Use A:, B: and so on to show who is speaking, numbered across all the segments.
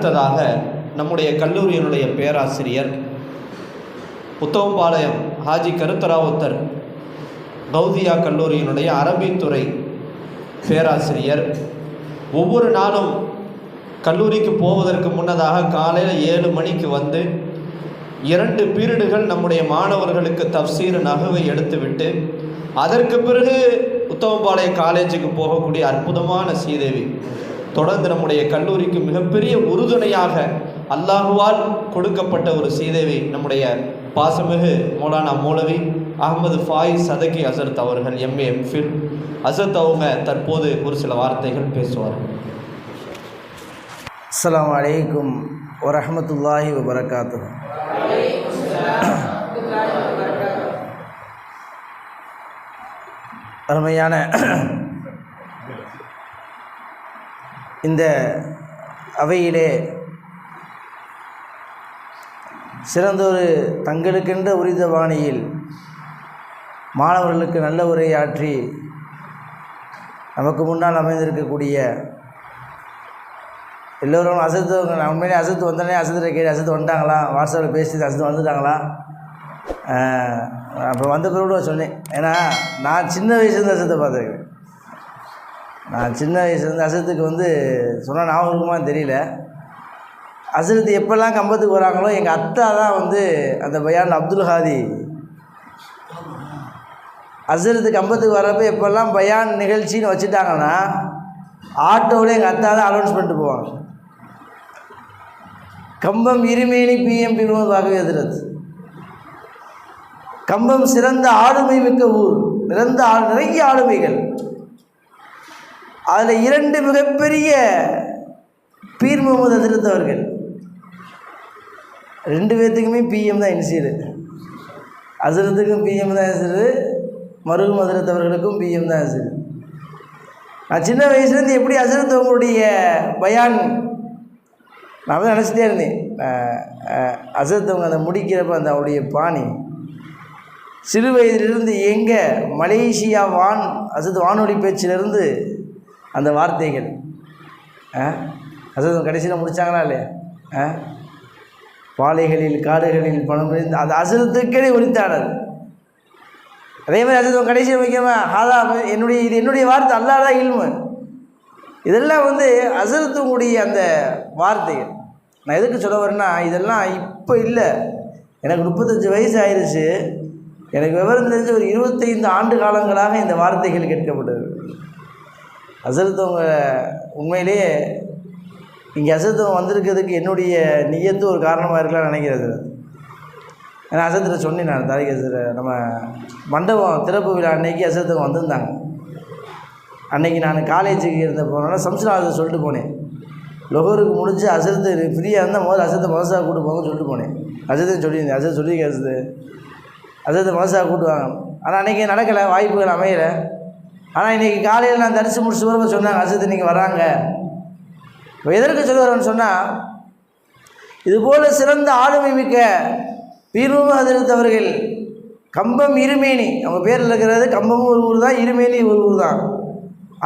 A: அடுத்ததாக நம்முடைய கல்லூரியினுடைய பேராசிரியர் புத்தவம்பாளையம் ஹாஜி கருத்தராவுத்தர் கௌதியா கல்லூரியினுடைய அரபித்துறை பேராசிரியர். ஒவ்வொரு நாளும் கல்லூரிக்கு போவதற்கு முன்னதாக காலையில் ஏழு மணிக்கு வந்து இரண்டு பீரியடுகள் நம்முடைய மாணவர்களுக்கு தப்சீர் நகவை எடுத்துவிட்டு அதற்கு பிறகு உத்தவம்பாளையம் காலேஜுக்கு போகக்கூடிய அற்புதமான சீதேவி தொடர்ந்து நம்முடைய கல்லூரிக்கு மிகப்பெரிய உறுதுணையாக அல்லாஹுவால் கொடுக்கப்பட்ட ஒரு சீதேவி நம்முடைய பாசமிகு மௌலானா மூலவி அகமது ஃபாயிஸ் சதகி அசரத் அவர்கள் எம்ஏ எம்ஃபில் அசரத் அவங்க தற்போது ஒரு சில வார்த்தைகள் பேசுவார்.
B: அஸ்லாம் அலைக்கும் வரமத்துல்லாஹி வபரகாத்து அருமையான இந்த அவையிலே சிறந்தொரு தங்களுக்கென்ற உரித பாணியில் மாணவர்களுக்கு நல்ல உரையாற்றி நமக்கு முன்னால் அமைந்திருக்கக்கூடிய எல்லோரும் அசத்து உண்மையிலே அசத்து வந்தோடனே அசத்துல கேட்டு அசத்து வந்துட்டாங்களா? வாட்ஸ்அப்பில் பேசி அசத்து வந்துட்டாங்களா? அப்போ வந்த பிறகு சொன்னேன். ஏன்னா நான் சின்ன வயசுலேருந்து அசத்தை பார்த்துருக்கேன். நான் சின்ன வயசுலேருந்து அசத்துக்கு வந்து சொன்னால் ஞாபகம் இருக்குமா தெரியல. அசரத்து எப்போல்லாம் கம்பத்துக்கு வராங்களோ எங்கள் அத்தா தான் வந்து அந்த பயான் அப்துல் ஹாதி. அசரத்து கம்பத்துக்கு வர்றப்ப எப்போல்லாம் பயான் நிகழ்ச்சின்னு வச்சுட்டாங்கன்னா ஆட்டோவில் எங்கள் அத்தா தான் அனௌன்ஸ் பண்ணிட்டு போவாங்க. கம்பம் இருமேனி பிஎம்பி பார்க்கவே எதிரது கம்பம் சிறந்த ஆளுமை மிக்க ஊர். நிறந்த ஆள் நிறைய ஆளுமைகள். அதில் இரண்டு மிகப்பெரிய பீர் முகமது அதிர்த்தவர்கள் ரெண்டு பேர்த்துக்குமே பிஎம் தான் இன்சீரு அசரத்துக்கும் பிஎம் தான் இன்சீரு மருகும் அதிரத்தவர்களுக்கும் பிஎம் தான் இன்சீரு நான் சின்ன வயசுலேருந்து எப்படி அசரத் உங்களுடைய பயான் நான் தான் நினச்சிட்டே இருந்தேன். அசரத் அவங்க அந்த முடிக்கிறப்ப அந்த அவருடைய பாணி. சிறு வயதிலிருந்து எங்கே மலேசியா வான் அசத் வானொலி பேச்சிலிருந்து அந்த வார்த்தைகள் அசத் கடைசியில் முடித்தாங்களா இல்லையா? ஆ? பாலைகளில் காடுகளில் பணம் அந்த அது உரித்தாடல் உரித்தானது. அதே மாதிரி அசத் கடைசியில் முக்கியமா ஆதா என்னுடைய இது என்னுடைய வார்த்தை அல்லாதான் இல்மு. இதெல்லாம் வந்து அசரத்துடைய அந்த வார்த்தைகள். நான் எதுக்கு சொல்ல வரேன்னா இதெல்லாம் இப்போ இல்லை. எனக்கு முப்பத்தஞ்சு வயசு ஆயிடுச்சு எனக்கு விவரம் தெரிஞ்ச ஒரு இருபத்தைந்து ஆண்டு காலங்களாக இந்த வார்த்தைகள் கேட்கப்பட்டது. அசரத்தவங்க உண்மையிலேயே இங்கே அசரத்தவங்க வந்திருக்கிறதுக்கு என்னுடைய நியத்து ஒரு காரணமாக இருக்கலாம்னு நினைக்கிறது. ஏன்னா அசத்தில் சொன்னேன் நான் தாரிகேசர் நம்ம மண்டபம் திறப்பு விழா அன்னைக்கு அசரத்தவங்க வந்திருந்தாங்க. அன்னைக்கு நான் காலேஜுக்கு இருந்த போனோன்னா சம்ஸ்கிருதத்தை சொல்லிட்டு போனேன். லொகருக்கு முடிஞ்சு அசரத்து ஃப்ரீயாக இருந்தால் முதல்ல அசத்தை மனசாக கூட்டு போங்கன்னு சொல்லிட்டு போனேன். அசத்தையும் சொல்லியிருந்தேன் அசத்தை சொல்லி அசத்து அசத்தை மனசாக கூட்டுவாங்க ஆனால் அன்றைக்கி நடக்கலை வாய்ப்புகள் அமையலை. ஆனால் இன்றைக்கி காலையில் நான் தரிசி முடிச்சு வரப்ப சொன்னாங்க அசத்து இன்றைக்கி வராங்க. இப்போ எதற்கு சொல்லுவாரன்னு சொன்னால் இதுபோல் சிறந்த ஆளுமை மிக்க பீர்வம் அதிர்த்தவர்கள் கம்பம் இருமேனி அவங்க பேரில் இருக்கிறது கம்பமும் ஒரு ஊர் தான் இருமேனி ஒரு ஊர் தான்.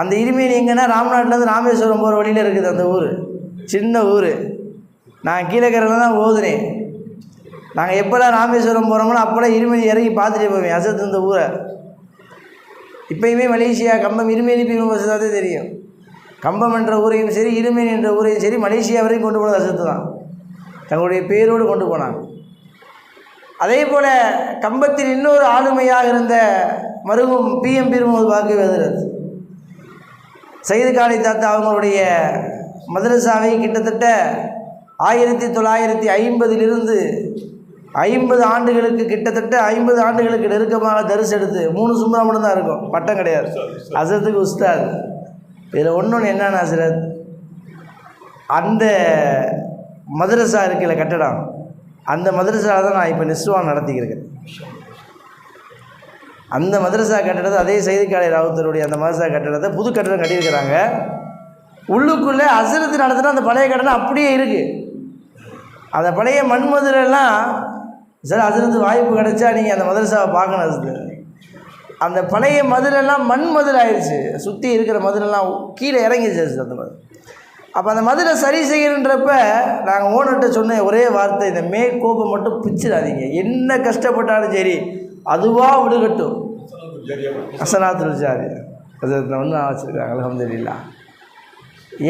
B: அந்த இருமேனி எங்கன்னா ராமநாட்டிலேருந்து ராமேஸ்வரம் போகிற வழியில் இருக்குது அந்த ஊர். சின்ன ஊர். நான் கீழக்கரையில் தான் ஓதுனேன். நாங்கள் எப்போல்லாம் ராமேஸ்வரம் போகிறோமோ அப்போல்லாம் இருமேனி இறங்கி பார்த்துட்டே போவேன் அசத்து இந்த ஊரை. இப்போயுமே மலேசியா கம்பம் இருமேனி பீர்வம் தான் தெரியும். கம்பம் என்ற ஊரையும் சரி இருமேனி என்ற ஊரையும் சரி மலேசியா வரையும் கொண்டு போனது அசத்து தான். தங்களுடைய பேரோடு கொண்டு போனாங்க. அதே போல் கம்பத்தில் இன்னொரு ஆளுமையாக இருந்த மருகும் பிஎம் பீர்முகமது வாக்கு வெதுரத். சைது காளி தாத்தா அவங்களுடைய மதரசாவை கிட்டத்தட்ட ஆயிரத்தி தொள்ளாயிரத்தி ஐம்பதிலிருந்து ஐம்பது ஆண்டுகளுக்கு கிட்டத்தட்ட ஐம்பது ஆண்டுகளுக்கு நெருக்கமாக தரிசு எடுத்து மூணு சும்மா மட்டும்தான் இருக்கும். பட்டம் கிடையாது. அசத்துக்கு உஸ்தாத். இதில் ஒன்று என்னென்ன அசரத் அந்த மதரசா இருக்கிற கட்டடம். அந்த மதரசாவில் தான் நான் இப்போ நிஸ்வான் நடத்திக்கிறேன் அந்த மதரசா கட்டடத்தை அதே செய்திக்காலை ராவுத்தருடைய அந்த மதரசா கட்டடத்தை புது கட்டடம் கட்டியிருக்கிறாங்க. உள்ளுக்குள்ளே அசரத்து நடத்தினா அந்த பழைய கட்டடம் அப்படியே இருக்குது அந்த பழைய மண் மதுரெல்லாம் சார் அதுலேருந்து வாய்ப்பு கிடைச்சா நீங்கள் அந்த மதரசாவை பார்க்கணும் அது அந்த பழைய மதுரெல்லாம் மண் மதுரை ஆயிடுச்சு சுற்றி இருக்கிற மதுரெல்லாம் கீழே இறங்கிடுச்சு அந்த மாதிரி அப்போ அந்த மதுரை சரி செய்யணுன்றப்ப நாங்கள் ஓனர்கிட்ட சொன்ன ஒரே வார்த்தை இந்த மே கோப்பை மட்டும் பிச்சிடாதீங்க. என்ன கஷ்டப்பட்டாலும் சரி அதுவாக விடுகட்டும். அசனாத்துல் ஜாரி அது ஒன்று வச்சுருக்காங்க அலமதுல்லா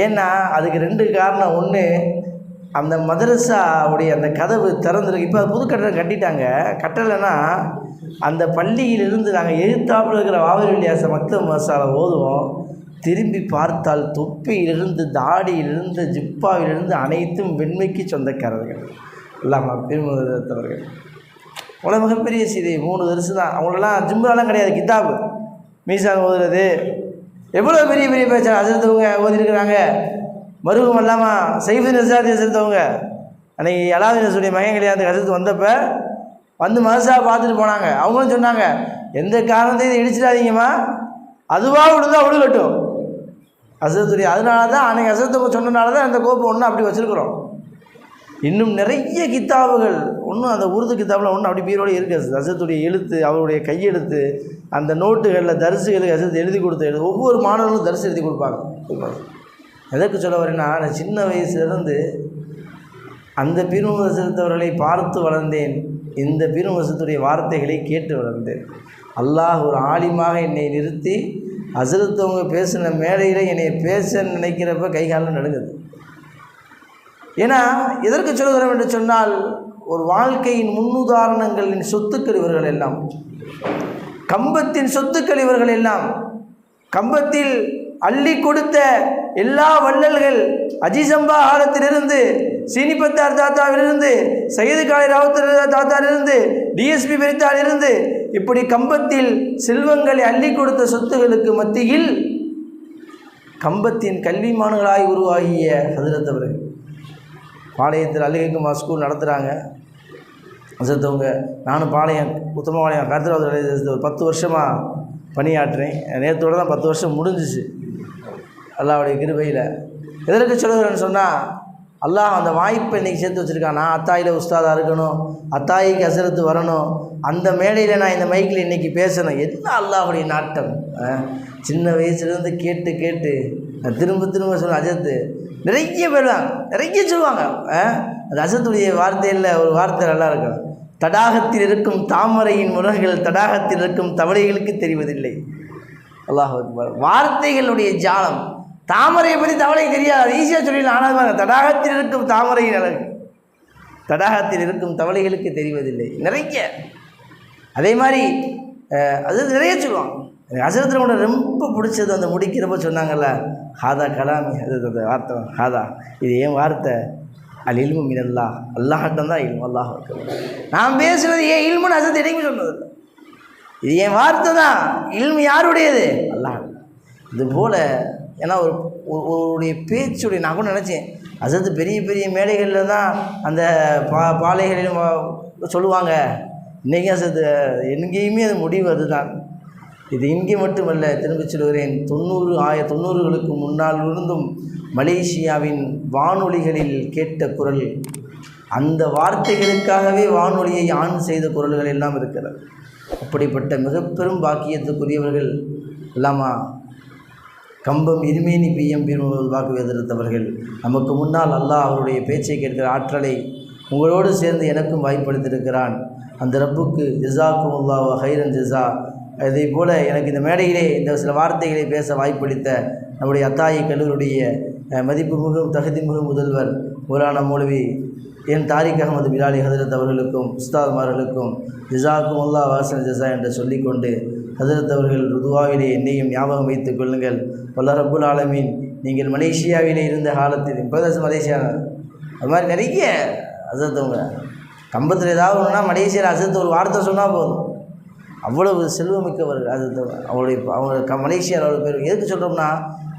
B: ஏன்னா அதுக்கு ரெண்டு காரணம். ஒன்று அந்த மதரசாவுடைய அந்த கதவு திறந்துருக்கு. இப்போ புது கட்டடம் கட்டிட்டாங்க. கட்டலைன்னா அந்த பள்ளியிலிருந்து நாங்கள் எழுத்தாப்பில் இருக்கிற வாவரியாச மக்த மசாலா ஓதுவோம். திரும்பி பார்த்தால் தொப்பியிலிருந்து தாடியிலிருந்து ஜிப்பாவிலிருந்து அனைத்தும் வெண்மைக்கு சொந்தக்காரர்கள். இல்லாமல் பெருமதத்தவர்கள் அவ்வளோ மிகப்பெரிய சீதை. மூணு வருஷம் தான். அவங்களெல்லாம் ஜிம்மெல்லாம் கிடையாது. கிதாபு மீசான் ஓதுறது. எவ்வளோ பெரிய பெரிய பேச்சு அசர்த்தவங்க ஓதிருக்கிறாங்க மருகம் இல்லாமல் சைஃபு நிசாதி அசர்த்தவங்க அன்றைக்கி அலாவுதீன் மகன் கிடையாது அசர்த்து வந்தப்போ வந்து மனசாக பார்த்துட்டு போனாங்க. அவங்களும் சொன்னாங்க எந்த காரணத்தையும் இடிச்சிடாதீங்கம்மா. அதுவாக விழுந்தா விழுகட்டும் அசத்துடைய அதனால தான் அன்றைக்கி அசத்தை சொன்னனால தான் அந்த கோப்பை ஒன்று அப்படி வச்சுருக்குறோம். இன்னும் நிறைய கித்தாபுகள் ஒன்றும் அந்த உருது கித்தாபில் ஒன்றும் அப்படி பீரோடு இருக்குது அசத்துடைய எழுத்து அவருடைய கையெழுத்து அந்த நோட்டுகளில் தரிசுகளுக்கு அசத்து எழுதி கொடுத்த எழுது ஒவ்வொரு மாணவர்களும் தரிசு எழுதி கொடுப்பாங்க. எதற்கு சொல்ல வரேன்னா நான் சின்ன வயசுலேருந்து அந்த பீருமசத்தவர்களை பார்த்து வளர்ந்தேன். இந்த பீருமசத்துடைய வார்த்தைகளை கேட்டு வளர்ந்தேன். அல்லாஹ் ஒரு ஆலிமாக என்னை நிறுத்தி அசிரத்தவங்க பேசின மேடையில் என்னை பேச நினைக்கிறப்ப கைகாலம் நடுங்குது. ஏன்னா எதற்கு சொல்கிறோம் என்று சொன்னால் ஒரு வாழ்க்கையின் முன்னுதாரணங்களின் சொத்துக்கள் இவர்கள் எல்லாம். கம்பத்தின் சொத்துக்கள் இவர்கள் எல்லாம். கம்பத்தில் அள்ளி கொடுத்த எல்லா வள்ளல்கள் அஜிசம்பா காலத்திலிருந்து சீனிபத்தார் தாத்தாவிலிருந்து சையது காலை ராவுத்தர் தாத்தாவிலிருந்து டிஎஸ்பி பெரித்தாலிருந்து இப்படி கம்பத்தில் செல்வங்களை அள்ளி கொடுத்த சொத்துகளுக்கு மத்தியில் கம்பத்தின் கல்விமான்களாய் உருவாகிய ஹதரத்தவர்கள் பாளையத்தில் அழுகைக்குமா ஸ்கூல் நடத்துகிறாங்க அசத்தவங்க நானும் பாளையம் உத்தமபாளையம் கருத்துராவது ஒரு பத்து வருஷமாக பணியாற்றுறேன். நேற்றோடு தான் பத்து வருஷம் முடிஞ்சிச்சு. அல்லாவுடைய கிருபையில். எதற்கு சொல்லுகிறேன்னு சொன்னால் அல்லாஹ் அந்த வாய்ப்பை இன்றைக்கி சேர்த்து வச்சுருக்கான். நான் அத்தாயில் உஸ்தாதாக இருக்கணும் அத்தாயிக்கு அசரத்து வரணும் அந்த மேடையில் நான் இந்த மைக்கில் இன்றைக்கி பேசணும். என்ன அல்லாஹுடைய நாட்டம்? ஆ? சின்ன வயசுலேருந்து கேட்டு கேட்டு நான் திரும்ப திரும்ப சொல்ல அஜத்து நிறைய பேர் தான் நிறைய சொல்லுவாங்க. ஆ? அது அசத்துடைய வார்த்தையில் ஒரு வார்த்தை நல்லா இருக்கும் தடாகத்தில் இருக்கும் தாமரையின் முறைகள் தடாகத்தில் இருக்கும் தவளைகளுக்கு தெரிவதில்லை. அல்லாஹ் வார்த்தைகளுடைய ஜாலம். தாமரையை பற்றி தவளை தெரியாது. ஈஸியாக சொல்லிடலாம். ஆனால் பாருங்க, தடாகத்தில் இருக்கும் தாமரையின் அழகு. தடாகத்தில் இருக்கும் தவளைகளுக்கு தெரிவதில்லை. நிறைய. அதே மாதிரி அது நிறைய சொல்லுவாங்க. எனக்கு அசரத்தில் கூட ரொம்ப பிடிச்சது அந்த முடிக்கிறப்ப சொன்னாங்கல்ல ஹாதா கலாமி. அது அந்த வார்த்தை. ஹாதா. இது ஏன் வார்த்தை? அல் இல்மு மினல்லா. அல்லாஹட்டம் தான் இல்மு. அல்லாஹ் நான் பேசுகிறது ஏன் இல்முன்னு அசத்து என்னைக்குமே சொன்னதில்லை. இது என் வார்த்தை தான்? இல்மு யாருடையது? அல்லாஹ். இது போல் ஏன்னா ஒரு ஒருடைய பேச்சுடைய நான் கூட நினச்சேன். அதாவது பெரிய பெரிய மேடைகளில் தான் அந்த பா பாலைகளிலும் சொல்லுவாங்க. இன்றைக்கி அசத்து எங்கேயுமே அது முடிவு அதுதான். இது இங்கே மட்டுமல்ல திரும்பிச் சொல்கிறேன் தொண்ணூறு ஆய தொண்ணூறுகளுக்கு முன்னால் இருந்தும் மலேசியாவின் வானொலிகளில் கேட்ட குரல் அந்த வார்த்தைகளுக்காகவே வானொலியை ஆண் செய்த குரல்கள் எல்லாம் இருக்கிறது. அப்படிப்பட்ட மிக பெரும் பாக்கியத்துக்குரியவர்கள் இல்லாமா? கம்பம் இருமேனி பிஎம் பீர்முகல் வாக்கு எதிர்த்தவர்கள் நமக்கு முன்னால் அல்லாஹ் அவருடைய பேச்சை கேட்கிற ஆற்றலை உங்களோடு சேர்ந்து எனக்கும் வாய்ப்படுத்தியிருக்கிறான் அந்த ரப்புக்கு ஜிசாக்கும் அல்லாஹ் ஹைரன் ஜிசா அதே போல் எனக்கு இந்த மேடையிலே இந்த சில வார்த்தைகளை பேச வாய்ப்பளித்த நம்முடைய அத்தாயி கல்லூருடைய அஹ், மதிப்புமிகு தகுதிமிகு முதல்வர் மூலான மௌலவி என் தாரிக் அகமது பிலாலி ஹதரத் அவர்களுக்கும் உஸ்தாத்மார்களுக்கும் ஜிசாக்கும் அல்லா வாசன் ஜிசா என்று சொல்லிக்கொண்டு ஹசரத் அவர்கள் ருதுவாவிலே என்னையும் ஞாபகம் வைத்துக் கொள்ளுங்கள். வல்ல ரபுல் ஆலமீன் நீங்கள் மலேசியாவிலே இருந்த காலத்தில் இப்போதான் மலேசியா அது மாதிரி நிறைய அசத்தவங்க கம்பத்தில் ஏதாவது ஒன்றுனா மலேசியாவில் அசத்து ஒரு வார்த்தை சொன்னால் போதும். அவ்வளவு செல்வமிக்கவர்கள் அது அவருடைய அவங்க க மலேசியாவில் அவ்வளோ பேர். எதுக்கு சொல்கிறோம்னா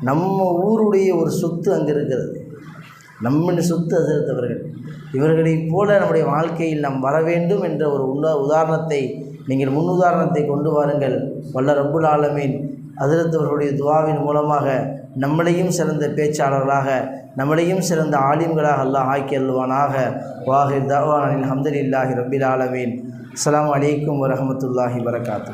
B: நம்ம ஊருடைய ஒரு சொத்து அங்கே இருக்கிறது. நம்ம சொத்து அதிர்த்தவர்கள் இவர்களைப் போல நம்முடைய வாழ்க்கையில் நாம் வர வேண்டும் என்ற ஒரு உள்ள உதாரணத்தை நீங்கள் முன்னுதாரணத்தை கொண்டு வாருங்கள். வல்ல ரப்புல் ஆலமீன் அதிரத்தவர்களுடைய துவாவின் மூலமாக நம்மளையும் சிறந்த பேச்சாளர்களாக நம்மளையும் சிறந்த ஆலிம்களாக அல்லாஹ் ஆக்கி அல்வானாக வாஹிர் தவானின் ஹம்தல் இல்லாஹி ரபில் ஆலமீன் அஸ்லாம் வலைக்கம் வரமத்துல்லாஹி வரகாத்து